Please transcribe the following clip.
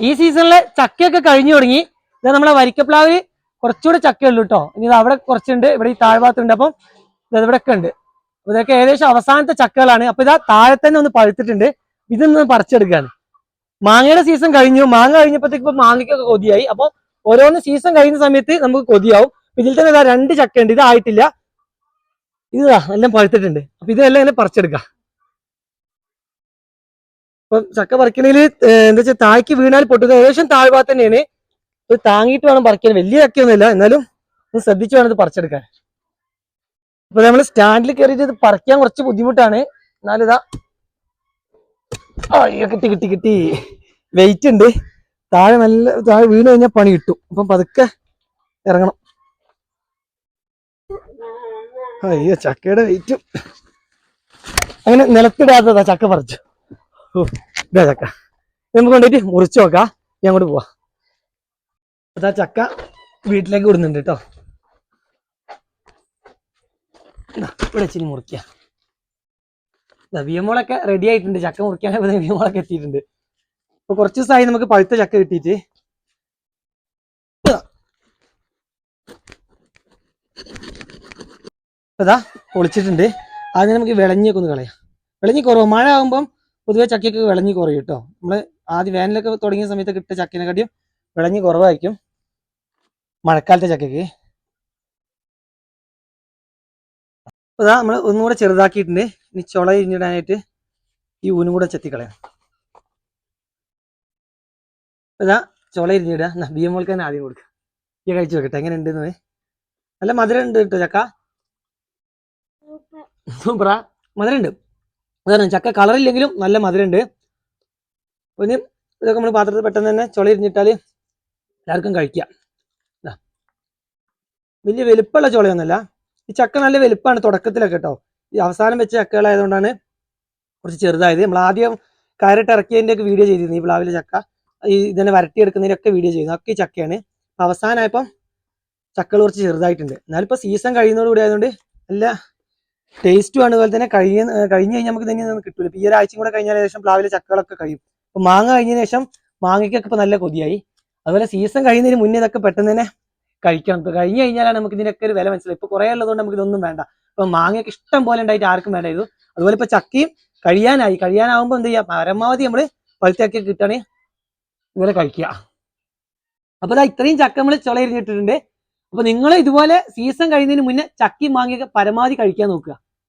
ഈ സീസണിലെ ചക്കയൊക്കെ കഴിഞ്ഞു തുടങ്ങി. ഇത് നമ്മളെ വരിക്കപ്ലാവിൽ കുറച്ചുകൂടെ ചക്കയുള്ളൂ കേട്ടോ ഇനി ഇത് അവിടെ കുറച്ചുണ്ട്. ഇവിടെ ഈ താഴ്ഭാഗത്തുണ്ട്. അപ്പം ഇത് ഇവിടെ ഒക്കെ ഉണ്ട് ഇതൊക്കെ ഏകദേശം അവസാനത്തെ ചക്കകളാണ്. അപ്പൊ ഇതാ താഴെ തന്നെ ഒന്ന് പഴുത്തിട്ടുണ്ട്. ഇതൊന്ന് പറിച്ചെടുക്കുകയാണ് മാങ്ങയുടെ സീസൺ കഴിഞ്ഞു. മാങ്ങ കഴിഞ്ഞപ്പോഴത്തേക്ക് ഇപ്പൊ മാങ്ങയ്ക്കൊക്കെ കൊതിയായി. അപ്പൊ ഓരോന്ന് സീസൺ കഴിയുന്ന സമയത്ത് നമുക്ക് കൊതിയാവും. ഇതിൽ തന്നെ ഇതാ രണ്ട് ചക്കയുണ്ട്. ഇതായിട്ടില്ല ഇതാ എല്ലാം പഴുത്തിട്ടുണ്ട്. അപ്പൊ ഇതെല്ലാം ഇങ്ങനെ പറിച്ചെടുക്കാം. അപ്പൊ ചക്ക പറിക്കണേൽ എന്താ വെച്ചാൽ താഴ്ക്ക് വീണാൽ പൊട്ടുന്ന ഏകദേശം താഴ്ഭാഗത്ത് തന്നെയാണ്. ഇത് താങ്ങിയിട്ട് വേണം പറിക്കാൻ. വലിയ ചക്കയൊന്നുമില്ല. എന്നാലും ഒന്ന് ശ്രദ്ധിച്ചു വേണം ഇത് പറിച്ചെടുക്കാൻ. അപ്പൊ നമ്മൾ സ്റ്റാൻഡിൽ കയറിയിട്ട് ഇത് പറിക്കാൻ കുറച്ച് ബുദ്ധിമുട്ടാണ്. എന്നാലും ഇതാ. അയ്യോ കിട്ടി കിട്ടി കിട്ടി. വെയിറ്റ് ഉണ്ട്. താഴെ നല്ല താഴെ വീണ് കഴിഞ്ഞാൽ പണി കിട്ടും. അപ്പം പതുക്കെ ഇറങ്ങണം. അയ്യോ ചക്കയുടെ വെയിറ്റും അങ്ങനെ നിലത്തിടാത്തതാ ചക്ക പറിച്ചു. ഇതാ ചക്ക. നമുക്ക് കൊണ്ടിട്ട് മുറിച്ച് നോക്കാം. ഞാൻ അങ്ങോട്ട് പോവാ. അതാ ചക്ക വീട്ടിലേക്ക് വിടുന്നുണ്ട് കേട്ടോ ഇവിടെ ഇച്ചിരി മുറിക്കുക വിയമോളൊക്കെ റെഡി ആയിട്ടുണ്ട്. ചക്ക മുറിക്കാൻ വിയമോളൊക്കെ എത്തിയിട്ടുണ്ട്. അപ്പൊ കുറച്ച് ദിവസമായി നമുക്ക് പഴുത്ത ചക്ക കിട്ടിയിട്ട്. അതാ പൊളിച്ചിട്ടുണ്ട്. അതിന് നമുക്ക് വിളഞ്ഞൊക്കെ ഒന്ന് കളയാം. വിളഞ്ഞി കുറവ്. മഴ ആകുമ്പം പൊതുവെ ചക്കയൊക്കെ വിളഞ്ഞ് കുറയും കേട്ടോ. നമ്മൾ ആദ്യം വേനലൊക്കെ തുടങ്ങിയ സമയത്ത് കിട്ടിയ ചക്കിനെക്കാട്ടിയും വിളഞ്ഞ് കുറവായിരിക്കും മഴക്കാലത്തെ ചക്കയ്ക്ക്. അതാ നമ്മൾ ഒന്നുകൂടെ ചെറുതാക്കിയിട്ടുണ്ട്. ഇനി ചുള ഇരിഞ്ഞിടാനായിട്ട് ഈ ഊനും കൂടെ ചെത്തിക്കളയാം. അതാ ഇതാ ചുള ഇരിഞ്ഞിടുക എന്നാ ബി എം മോൾക്ക് തന്നെ ആദ്യം കൊടുക്കുക ഈ കഴിച്ചു നോക്കട്ടെ എങ്ങനെ ഉണ്ട് നല്ല മധുരം ഉണ്ട് കേട്ടോ ചക്ക. സൂപ്പറാ. മധുരം ഉണ്ട് അതാണ് ചക്ക കളറില്ലെങ്കിലും നല്ല മധുരം ഉണ്ട് പിന്നെ ഇതൊക്കെ നമ്മൾ പാത്രത്തിൽ പെട്ടെന്ന് തന്നെ ചുളയിരിഞ്ഞിട്ടാൽ എല്ലാവർക്കും കഴിക്കാം. വലിയ വലുപ്പമുള്ള ചുളയൊന്നുമല്ല. ഈ ചക്ക നല്ല വലുപ്പമാണ് തുടക്കത്തിലൊക്കെ കേട്ടോ. ഈ അവസാനം വെച്ച ചക്കകളായതുകൊണ്ടാണ് കുറച്ച് ചെറുതായത്. നമ്മൾ ആദ്യം കയറിട്ട് ഇറക്കിയതിന്റെയൊക്കെ വീഡിയോ ചെയ്തിരുന്നു ഈ പ്ലാവിലെ ചക്ക. ഈ ഇതിനെ വരട്ടിയെടുക്കുന്നതിനൊക്കെ വീഡിയോ ചെയ്യുന്നു ഒക്കെ ഈ ചക്കയാണ്. അവസാനമായപ്പം ചക്കകൾ കുറച്ച് ചെറുതായിട്ടുണ്ട്. എന്നാലിപ്പോൾ സീസൺ കഴിയുന്നതോടുകൂടി ആയതുകൊണ്ട് നല്ല ടേസ്റ്റും അതുപോലെ തന്നെ കഴിഞ്ഞ കഴിഞ്ഞ് കഴിഞ്ഞാൽ നമുക്ക് തന്നെ കിട്ടൂല. ഇപ്പൊ ഈ ഒരാഴ്ചയും കൂടെ കഴിഞ്ഞാൽ ഏകദേശം പ്ലാവിലെ ചക്കകളൊക്കെ കഴിയും. അപ്പൊ മാങ്ങ കഴിഞ്ഞതിന് ശേഷം മാങ്ങയ്ക്കൊക്കെ ഇപ്പൊ നല്ല കൊതിയായി. അതുപോലെ സീസൺ കഴിയുന്നതിന് മുന്നേ ഇതൊക്കെ പെട്ടെന്ന് തന്നെ കഴിക്കണം. ഇപ്പൊ കഴിഞ്ഞ് കഴിഞ്ഞാലാണ് നമുക്ക് ഇതിനൊക്കെ ഒരു വില മനസ്സിലായി ഇപ്പൊ കുറെ ഉള്ളതുകൊണ്ട് നമുക്ക് ഇതൊന്നും വേണ്ട. ഇപ്പൊ മാങ്ങയൊക്കെ ഇഷ്ടം പോലെ ഉണ്ടായിട്ട് ആർക്കും വേണ്ട. ഇത് അതുപോലെ ഇപ്പൊ ചക്കയും കഴിയാനായി. കഴിയാനാവുമ്പോ എന്ത് ചെയ്യാം? പരമാവധി നമ്മൾ പഴുത്തിയാക്കി കിട്ടുകയാണെങ്കിൽ ഇതുപോലെ കഴിക്കുക. അപ്പൊ ഇത്രയും ചക്ക നമ്മൾ ചുളയിരിഞ്ഞിട്ടിട്ടുണ്ട് അപ്പൊ നിങ്ങൾ ഇതുപോലെ സീസൺ കഴിയുന്നതിന് മുന്നേ ചക്കി മാങ്ങയൊക്കെ പരമാവധി കഴിക്കാൻ നോക്കുക.